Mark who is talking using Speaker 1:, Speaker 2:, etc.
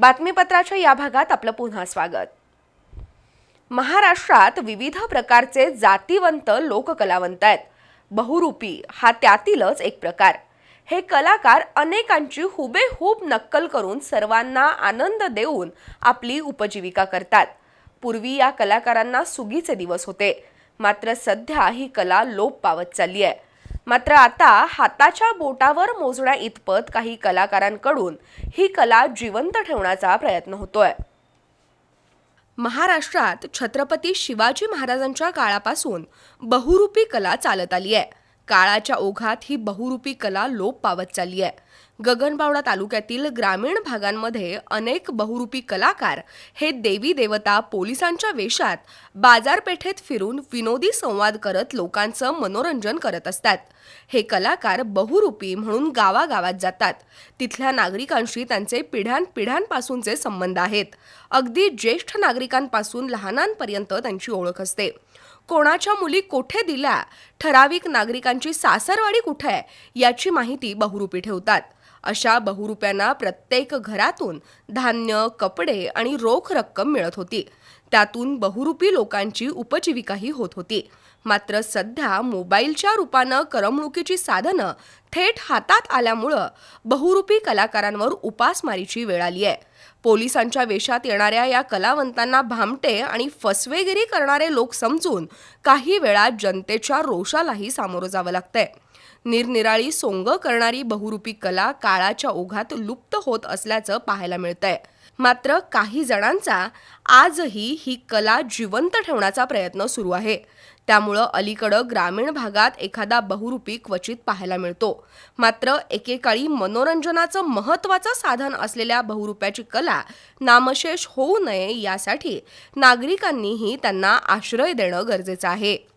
Speaker 1: बातमीपत्राच्या या भागात आपलं पुन्हा स्वागत. महाराष्ट्रात विविध प्रकारचे जातीवंत लोककलावंत आहेत. बहुरूपी हा त्यातीलच एक प्रकार. हे कलाकार अनेकांची हुबेहूब नक्कल करून सर्वांना आनंद देऊन आपली उपजीविका करतात. पूर्वी या कलाकारांना सुगीचे दिवस होते. मात्र सध्या ही कला लोप पावत चालली आहे. मात्र आता हाताच्या बोटावर मोजण्या इतपत काही कलाकारांकडून ही कला जिवंत ठेवण्याचा प्रयत्न होतोय. महाराष्ट्रात छत्रपती शिवाजी महाराजांच्या काळापासून बहुरूपी कला चालत आली आहे काळाच्या ओघात ही बहुरूपी कला लोप पावत चालली आहे गगनबावडा तालुक्यातील ग्रामीण भागांमध्ये अनेक बहुरूपी कलाकार हे देवी देवता पोलिसांच्या वेशात बाजारपेठेत फिरून विनोदी संवाद करत लोकांचं मनोरंजन करत असतात. हे कलाकार बहुरूपी म्हणून गावागावात जातात. तिथल्या नागरिकांशी त्यांचे पिढ्यानपिढ्यांपासूनचे संबंध आहेत. अगदी ज्येष्ठ नागरिकांपासून लहानांपर्यंत त्यांची ओळख असते. कोणाच्या मुली कोठे दिल्या? ठराविक नागरिकांची सासरवाडी कुठे आहे? याची माहिती बहुरूपी ठेवतात. अशा बहुरूप्यांना प्रत्येक घरातून धान्य कपडे आणि रोख रक्कम मिळत होती. त्यातून बहुरूपी लोकांची उपजीविकाही होत होती. मात्र सध्या मोबाईलच्या रूपानं करमणुकीची साधनं थेट हातात आल्यामुळं बहुरूपी कलाकारांवर उपासमारीची वेळ आली आहे. पोलिसांच्या वेशात येणाऱ्या या कलावंतांना भामटे आणि फसवेगिरी करणारे लोक समजून काही वेळा जनतेच्या रोषालाही सामोरं जावं लागतंय. निरनिराळी सोंग करणारी बहुरूपी कला काळाच्या ओघात लुप्त होत असल्याचं पाहायला मिळतंय. मात्र काही जणांचा आजही ही कला जिवंत ठेवण्याचा प्रयत्न सुरू आहे. त्यामुळं अलीकडं ग्रामीण भागात एखादा बहुरूपी क्वचित पाहायला मिळतो. मात्र एकेकाळी मनोरंजनाचं महत्त्वाचं साधन असलेल्या बहुरूप्याची कला नामशेष होऊ नये यासाठी नागरिकांनीही त्यांना आश्रय देणं गरजेचं आहे.